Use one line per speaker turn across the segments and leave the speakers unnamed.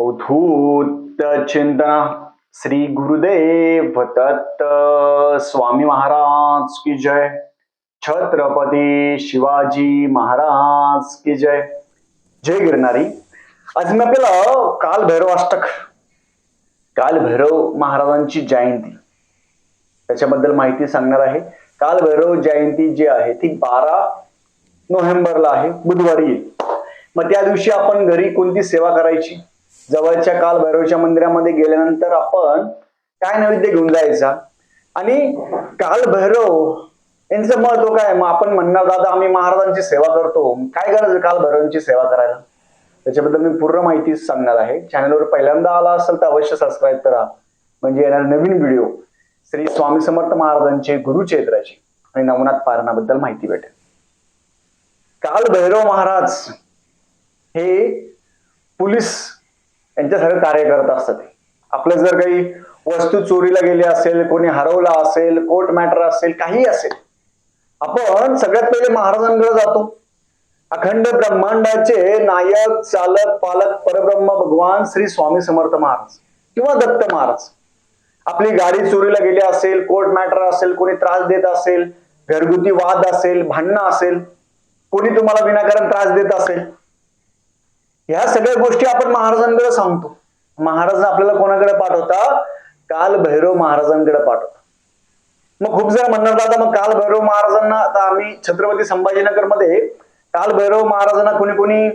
अवधूत चिंतना श्री गुरुदेव दत्त स्वामी महाराज की जय। छत्रपती शिवाजी महाराज की जय। जय गिरणारी आज मी आपल्याला काल भैरवाष्टक काल भैरव महाराजांची जयंती त्याच्याबद्दल माहिती सांगणार आहे. काल भैरव जयंती जी आहे ती बारा नोव्हेंबरला आहे बुधवारी मग त्या दिवशी आपण घरी कोणती सेवा करायची? जवळच्या काल भैरवच्या मंदिरामध्ये गेल्यानंतर आपण काय नैवेद्य घेऊन जायचा? आणि काल भैरव यांचं महत्त्व काय? मग आपण म्हणणार दादा आम्ही महाराजांची सेवा करतो. काय गरज काल भैरवांची सेवा करायला? त्याच्याबद्दल मी पूर्ण माहिती सांगणार आहे. चॅनलवर पहिल्यांदा आला असेल तर अवश्य सबस्क्राईब करा. म्हणजे येणार नवीन व्हिडिओ श्री स्वामी समर्थ महाराजांचे गुरुचेत्राची आणि नवनाथ पारणाबद्दल माहिती भेटेल. काल भैरव महाराज हे पोलीस यांच्यासारखं कार्य करत असतात. आपलं जर काही वस्तू चोरीला गेली असेल कोणी हरवला असेल कोर्ट मॅटर असेल काही असेल आपण सगळ्यात पहिले महाराजांकडे जातो. अखंड ब्रह्मांडाचे नायक चालक पालक परब्रह्म भगवान श्री स्वामी समर्थ महाराज किंवा दत्त महाराज. आपली गाडी चोरीला गेली असेल कोर्ट मॅटर असेल कोणी त्रास देत असेल घरगुती वाद असेल भांडणं असेल कोणी तुम्हाला विनाकारण त्रास देत असेल ह्या सगळ्या गोष्टी आपण महाराजांकडे सांगतो. महाराज आपल्याला कोणाकडे पाठवता? काल भैरव महाराजांकडे पाठवता मग खूप जण म्हणणार दादा मग काल भैरव महाराजांना आता आम्ही छत्रपती संभाजीनगरमध्ये काल भैरव महाराजांना कोणी कोणी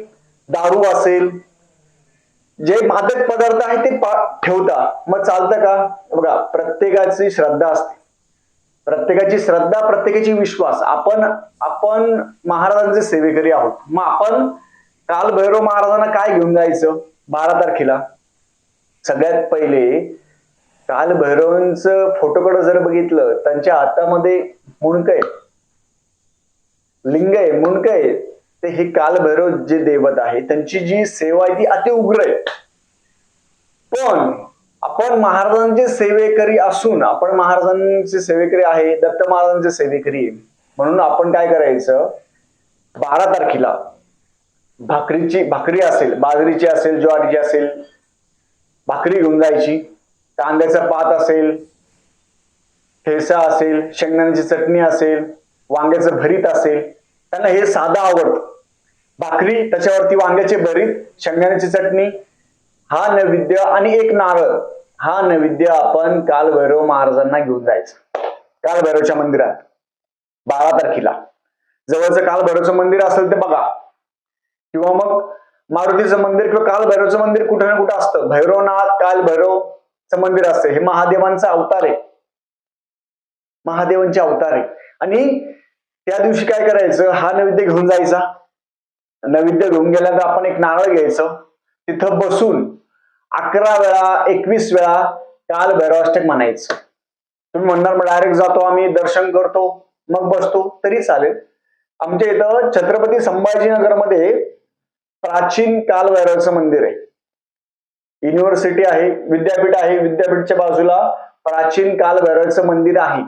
दारू असेल? जे मादक पदार्थ आहे ते पा- ठेवता. मग चालतं का? बघा प्रत्येकाची श्रद्धा असते. प्रत्येकाची श्रद्धा प्रत्येकाची विश्वास. आपण आपण महाराजांचे सेवेकरी आहोत. मग आपण काल भैरव महाराजांना काय घेऊन जायचं? बारा तारखेला. सगळ्यात पहिले काल भैरवांच फोटोकडे जर बघितलं त्यांच्या हातामध्ये मुणक आहे लिंग आहे मुणक आहे ते हे काल भैरव जे देवत आहे त्यांची जी सेवा आहे ती अति उग्र आहे. पण आपण महाराजांचे सेवेकरी असून आपण महाराजांचे सेवेकरी आहे दत्त महाराजांचे सेवेकरी आहे. म्हणून आपण काय करायचं? बारा तारखेला भाकरीची भाकरी असेल बाजरीची असेल ज्वारीची असेल भाकरी घेऊन जायची. कांद्याचा पात असेल ठेसा असेल शेंगदाण्याची चटणी असेल वांग्याचं भरीत असेल त्यांना हे साधं आवडतं. भाकरी त्याच्यावरती वांग्याचे भरीत शेंगदाण्याची चटणी हा नैवेद्य आणि एक नारळ हा नैवेद्य आपण कालभैरव महाराजांना घेऊन जायचं. कालभैरवच्या मंदिरात बारा तारखेला. जवळचं कालभैरवचं मंदिर असेल ते बघा किंवा मग मारुतीचं मंदिर किंवा काल भैरवचं मंदिर कुठे ना कुठं असतं. भैरवनाथ काल भैरवचं मंदिर असतं. हे महादेवांचा अवतार आहे. महादेवांचे अवतार आहे. आणि त्या दिवशी काय करायचं? हा नैवेद्य घेऊन जायचा. नैवेद्य घेऊन गेल्यानंतर आपण एक नारळ घ्यायचं. तिथं बसून अकरा वेळा एकवीस वेळा काल भैरवाष्टक म्हणायचं. तुम्ही म्हणणार मग डायरेक्ट जातो आम्ही दर्शन करतो मग बसतो तरी चालेल. आमच्या इथं छत्रपती संभाजीनगरमध्ये प्राचीन काल भैरवचं मंदिर आहे. युनिव्हर्सिटी आहे विद्यापीठ आहे विद्यापीठच्या बाजूला प्राचीन काल भैरवचं मंदिर आहे.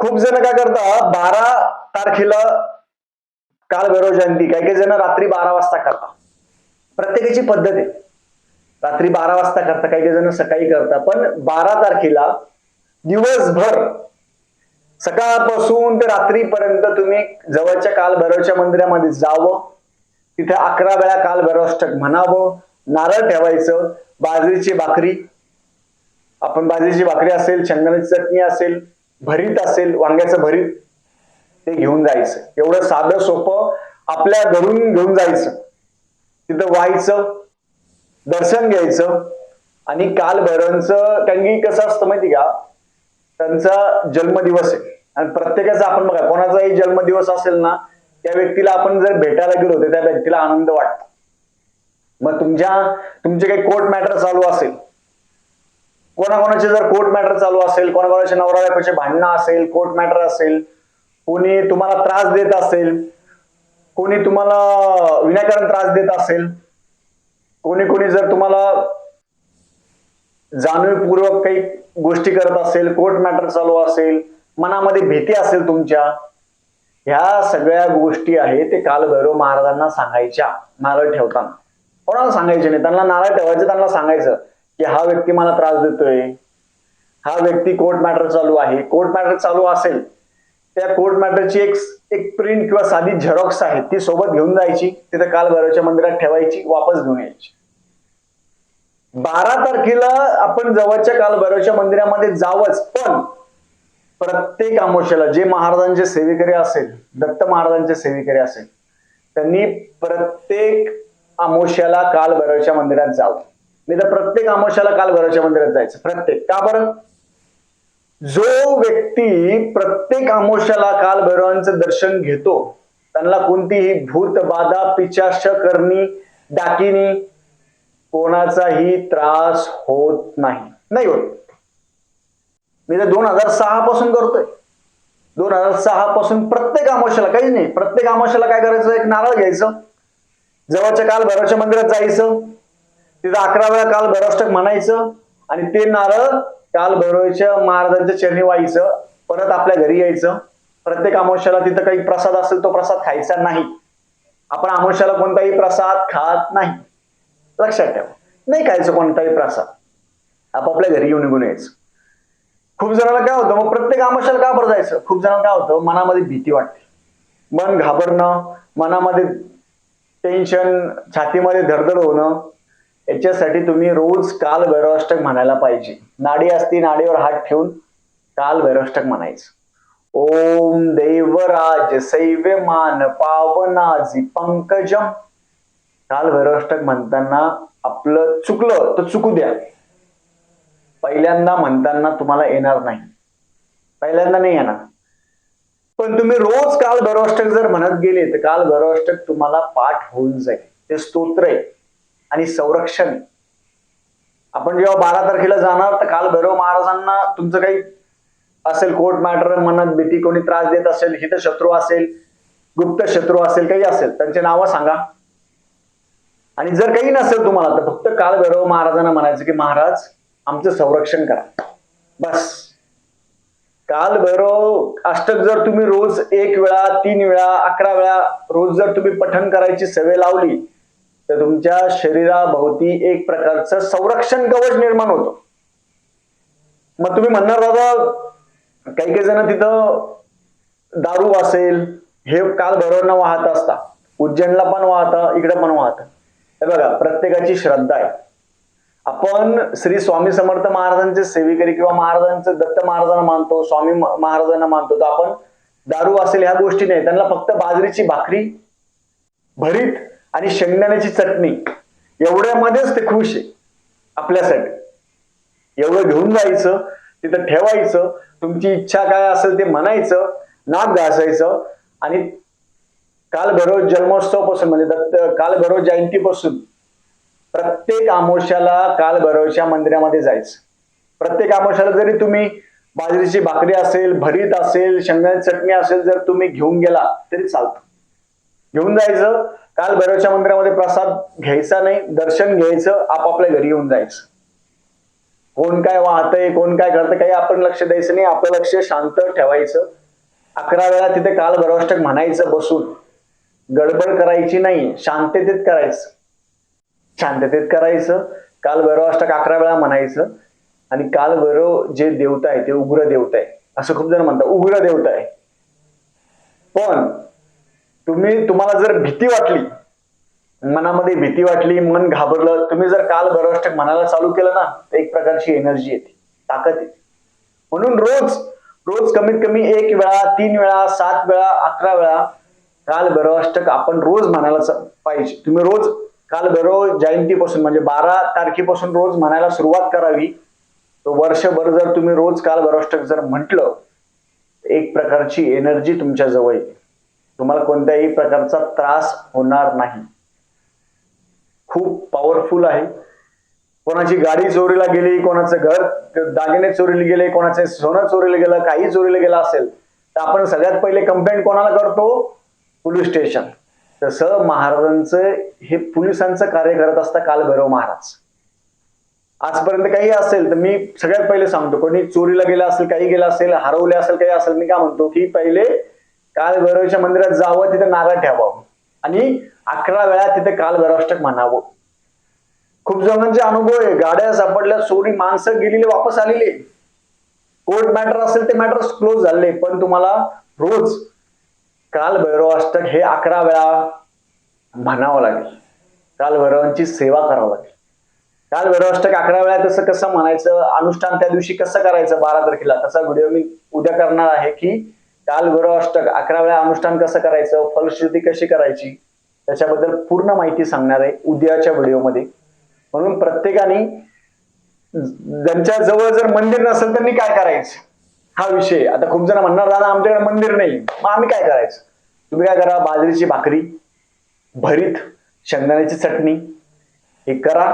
खूप जण काय करतात बारा तारखेला काल भैरव जयंती काही काही जण रात्री बारा वाजता करतात प्रत्येकाची पद्धत आहे. रात्री बारा वाजता करता काही काही जण सकाळी करता पण बारा तारखेला दिवसभर सकाळपासून ते रात्रीपर्यंत तुम्ही जवळच्या काल भैरवच्या मंदिरामध्ये जावं. तिथे अकरा वेळा काल भैरवाष्टक म्हणावं नारळ ठेवायचं बाजरीची भाकरी. आपण बाजरीची भाकरी असेल शेंगदाण्याची चटणी असेल भरीत असेल वांग्याचं भरीत ते घेऊन जायचं. एवढं साधं सोपं आपल्या घरून घेऊन जायचं. तिथं व्हायचं दर्शन घ्यायचं. आणि काल भैरवांचं कारण की कसं असतं माहिती का? त्यांचा जन्मदिवस आहे. आणि प्रत्येकाचा आपण बघा कोणाचाही जन्मदिवस असेल ना त्या व्यक्तीला आपण जर भेटायला गेलो तर त्या व्यक्तीला आनंद वाटतो. मग तुमच्या तुमचे काही कोर्ट मॅटर चालू असेल. कोणाकोणाचे जर कोर्ट मॅटर चालू असेल कोणाकोणाचे नवरा भांडणं असेल कोर्ट मॅटर असेल कोणी तुम्हाला त्रास देत असेल कोणी तुम्हाला विनाकारण त्रास देत असेल कोणी कोणी जर तुम्हाला जाणीवपूर्वक काही गोष्टी करत असेल कोर्ट मॅटर चालू असेल मनामध्ये भीती असेल तुमच्या ह्या सगळ्या गोष्टी आहेत ते कालभैरव महाराजांना सांगायच्या नारळ ठेवताना. कोणाला सांगायचे नाही? त्यांना नाराज ठेवायचं त्यांना सांगायचं की हा व्यक्ती मला त्रास देतोय. हा व्यक्ती कोर्ट मॅटर चालू आहे. कोर्ट मॅटर चालू असेल त्या कोर्ट मॅटरची एक एक प्रिंट किंवा साधी झेरॉक्स आहे ती सोबत घेऊन जायची. तिथं काल भैरवच्या मंदिरात ठेवायची वापस घेऊन यायची. बारा तारखेला आपण जवळच्या काल भैरवच्या मंदिरामध्ये जावंच पण प्रत्येक आमोशाला जे महाराजांचे सेवेकरी असेल दत्त महाराजांचे सेवेकरी असेल त्यांनी प्रत्येक आमोशाला काल भैरवच्या मंदिरात जावं. मी तर प्रत्येक आमोशाला काल भैरवच्या मंदिरात जायचं. प्रत्येक. का बरं? जो व्यक्ती प्रत्येक आमोशाला काल भैरवांचं दर्शन घेतो त्यांना कोणतीही भूत बाधा पिचाश करणी डाकिनी कोणाचाही त्रास होत नाही. नाही होत. मी तर दोन हजार सहा पासून करतोय. दोन हजार सहा पासून प्रत्येक अमावश्याला काहीच नाही प्रत्येक आमोशाला काय करायचं? एक नारळ घ्यायचं. जवळच्या काल भैरवच्या मंदिरात जायचं. तिथं अकरा वेळा काल भैरवष्टक म्हणायचं. आणि ते नारळ काल भैरवच्या महाराजांच्या चरणी व्हायचं. परत आपल्या घरी यायचं. प्रत्येक अमावश्याला तिथं काही प्रसाद असेल तो प्रसाद खायचा नाही. आपण अमावश्याला कोणताही प्रसाद खात नाही. लक्षात ठेवा. नाही खायचं कोणताही प्रसाद. आपापल्या घरी येऊन निघून यायचं. खूप जणांना काय होतं मग प्रत्येक आमाशाला का बरं जायचं? खूप जणांना काय होतं मनामध्ये भीती वाटते. मन घाबरणं मनामध्ये टेन्शन छातीमध्ये धडधड होणं याच्यासाठी तुम्ही रोज काल भैरवाष्टक म्हणायला पाहिजे. नाडी असती नाडीवर हात ठेवून काल भैरवाष्टक म्हणायचं. ओम देवराज सैव्यमान पावनाजी पंकजम. काल भैरवाष्टक म्हणताना आपलं चुकलं तर चुकू द्या. पहिल्यांदा म्हणताना तुम्हाला येणार नाही. पहिल्यांदा नाही येणार. पण तुम्ही रोज काल भैरवाष्टक जर म्हणत गेले तर काल भैरवाष्टक तुम्हाला पाठ होऊन जाईल. ते स्तोत्र आहे आणि संरक्षण आपण जेव्हा बारा तारखेला जाणार तर काल भैरव महाराजांना तुमचं काही असेल कोर्ट मॅटर मनात भीती कोणी त्रास देत असेल हित शत्रू असेल गुप्त शत्रू असेल काही असेल त्यांची नावं सांगा. आणि जर काही नसेल तुम्हाला तर फक्त काल भैरव महाराजांना म्हणायचं की महाराज आमचं संरक्षण करा. बस. काल भैरव अष्टक जर तुम्ही रोज एक वेळा तीन वेळा अकरा वेळा रोज जर तुम्ही पठण करायची सवय लावली तर तुमच्या शरीराभोवती एक प्रकारचं संरक्षण कवच निर्माण होतं. मग तुम्ही म्हणणार दादा काही काही जण तिथं दारू असेल हे काल भैरवांना वाहत असता. उज्जैनला पण वाहतं इकडे पण वाहतं. हे बघा प्रत्येकाची श्रद्धा आहे. आपण श्री स्वामी समर्थ महाराजांचे सेवेकरी किंवा महाराजांचे दत्त महाराजांना मानतो स्वामी महाराजांना मानतो तर आपण दारू असेल ह्या गोष्टी नाही. त्यांना फक्त बाजरीची भाकरी भरीत आणि शेंगदाण्याची चटणी. एवढ्यामध्येच ते खुश आहे आपल्यासाठी. एवढं घेऊन जायचं तिथं ठेवायचं तुमची इच्छा काय असेल ते म्हणायचं नाक घासायचं आणि काल भैरव जन्मोत्सवपासून म्हणजे दत्त काल भैरव जयंती पासून प्रत्येक आमोशाला काल भैरवच्या मंदिरामध्ये जायचं. प्रत्येक आमोशाला जरी तुम्ही बाजरीची भाकरी असेल भरीत असेल शेंगदाण्याची चटणी असेल जर तुम्ही घेऊन गेला तरी चालतं. घेऊन जायचं काल भैरवच्या मंदिरामध्ये प्रसाद घ्यायचा नाही दर्शन घ्यायचं आपापल्या घरी येऊन जायचं. कोण काय वाहतंय कोण काय करतं काही आपण लक्ष द्यायचं नाही आपलं लक्ष शांत ठेवायचं. अकरा वेळा तिथे काल भैरवाष्टक म्हणायचं बसून. गडबड करायची नाही शांततेत करायचं. शांततेत करायचं काल भैरवाष्टक अकरा वेळा म्हणायचं आणि काल भैरव जे देवता आहे ते उग्र देवता आहे. असं खूप जण म्हणतात उग्र देवता आहे. पण तुम्ही तुम्हाला जर भीती वाटली मनामध्ये भीती वाटली मन घाबरलं तुम्ही जर काल भैरवाष्टक म्हणायला चालू केलं ना तर एक प्रकारची एनर्जी येते ताकद येते. म्हणून रोज रोज कमीत कमी एक वेळा तीन वेळा सात वेळा अकरा वेळा काल भैरवाष्टक आपण रोज म्हणायला पाहिजे. तुम्ही रोज काल जयंतीपासून म्हणजे बारा तारखेपासून रोज म्हणायला सुरुवात करावी. तो वर्षभर जर तुम्ही रोज काल गरोष्टक जर म्हटलं एक प्रकारची एनर्जी तुमच्या जवळ येते तुम्हाला कोणत्याही प्रकारचा त्रास होणार नाही. खूप पॉवरफुल आहे. कोणाची गाडी चोरीला गेली कोणाचं घर दागिने चोरीला गेले कोणाचे सोनं चोरीला गेलं काही चोरीला गेलं असेल तर आपण सगळ्यात पहिले कंप्लेंट कोणाला करतो? पोलीस स्टेशन तसं महाराजांचं हे पोलिसांचं कार्य करत असता कालभैरव महाराज. आजपर्यंत काही असेल तर मी सगळ्यात पहिले सांगतो कोणी चोरीला गेला असेल काही गेला असेल हरवले असेल काही असेल मी काय म्हणतो की पहिले काल भैरवच्या मंदिरात जावं तिथे नारळ ठेवावं आणि अकरा वेळा तिथे काल भैरवाष्टक म्हणावं. खूप जणांचे अनुभव आहे गाड्या सापडल्या चोरी माणसं गेलेले वापस आलेले. कोर्ट मॅटर असेल ते मॅटर क्लोज झाले पण तुम्हाला रोज काल भैरव अष्टक हे अकरा वेळा म्हणावं लागेल. काल भैरवांची सेवा करावं लागेल. काल अष्टक अकरा वेळा तसं कसं म्हणायचं? अनुष्ठान त्या दिवशी कसं करायचं? बारा तारखेला. तसा व्हिडिओ मी उद्या करणार आहे की काल भैरव अष्टक अकरा वेळा अनुष्ठान कसं करायचं? फलश्रुती कशी करायची? त्याच्याबद्दल पूर्ण माहिती सांगणार आहे उद्याच्या व्हिडिओमध्ये. म्हणून प्रत्येकाने ज्यांच्या जवळ जर मंदिर नसेल त्यांनी काय करायचं? हा विषय. आता खूप जण म्हणणार दादा आमच्याकडे मंदिर नाही. मग आम्ही काय करायचं? तुम्ही काय करा बाजरीची भाकरी भरीत शेंगदाण्याची चटणी हे करा.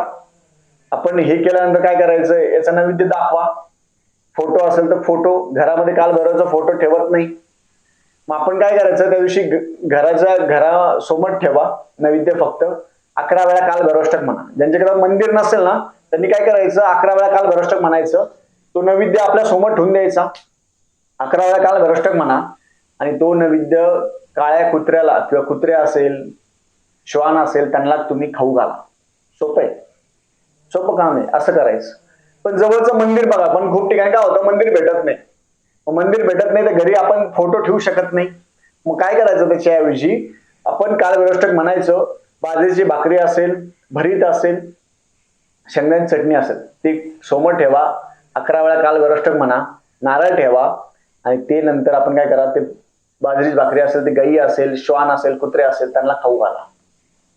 आपण हे केल्यानंतर काय करायचं? याचा नैवेद्य दाखवा. फोटो असेल तर फोटो. घरामध्ये काल भरायचा फोटो ठेवत नाही. मग आपण काय करायचं? त्या दिवशी घराच्या घरासोबत ठेवा नैवेद्य फक्त. अकरा वेळा काल भरोष्टक म्हणा. ज्यांच्याकडे मंदिर नसेल ना त्यांनी काय करायचं? अकरा वेळा काल भरोष्टक म्हणायचं. तो नैवेद्य आपल्यासमोर ठेवून द्यायचा. अकरा वेळा काल भ्रष्टक म्हणा आणि तो नैवेद्य काळ्या कुत्र्याला किंवा कुत्रे असेल श्वान असेल त्यांना तुम्ही खाऊ घाला. सोपं आहे. सोपं काम आहे. असं करायचं. पण जवळचं मंदिर बघा. पण खूप ठिकाणी काय होतं? मंदिर भेटत नाही. मग मंदिर भेटत नाही तर घरी आपण फोटो ठेवू शकत नाही. मग काय करायचं त्याच्याऐवजी? आपण कालव्यवस्थक म्हणायचं बाजरीची भाकरी असेल भरीत असेल शेंगदाण्याची चटणी असेल ती समोर ठेवा. अकरा वेळा काल व्यवस्थक म्हणा. नारळ ठेवा. आणि ते नंतर आपण काय करा ते बाजरी भाकरी असेल ते गाई असेल श्वान असेल कुत्रे असेल त्यांना खाऊ घाला.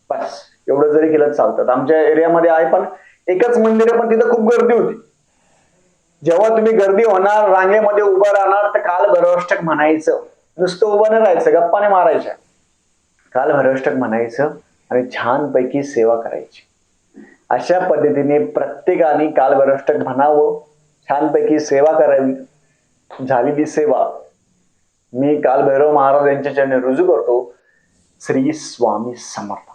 बस. एवढं जरी केलं चालतात आमच्या एरियामध्ये आहे पण एकच मंदिर पण तिथं खूप गर्दी होती. जेव्हा तुम्ही गर्दी होणार रांगेमध्ये उभं राहणार तर काल भरवष्टक म्हणायचं. नुसतं उभं नाही राहायचं गप्पाने मारायच्या. काल भरवष्टक म्हणायचं आणि छानपैकी सेवा करायची. अशा पद्धतीने प्रत्येकाने काल भरवष्टक म्हणावं छानपैकी सेवा करावी. झालेली सेवा. मी काल भैरव महाराज यांच्या चरणी रुजू करतो. श्री स्वामी समर्थ.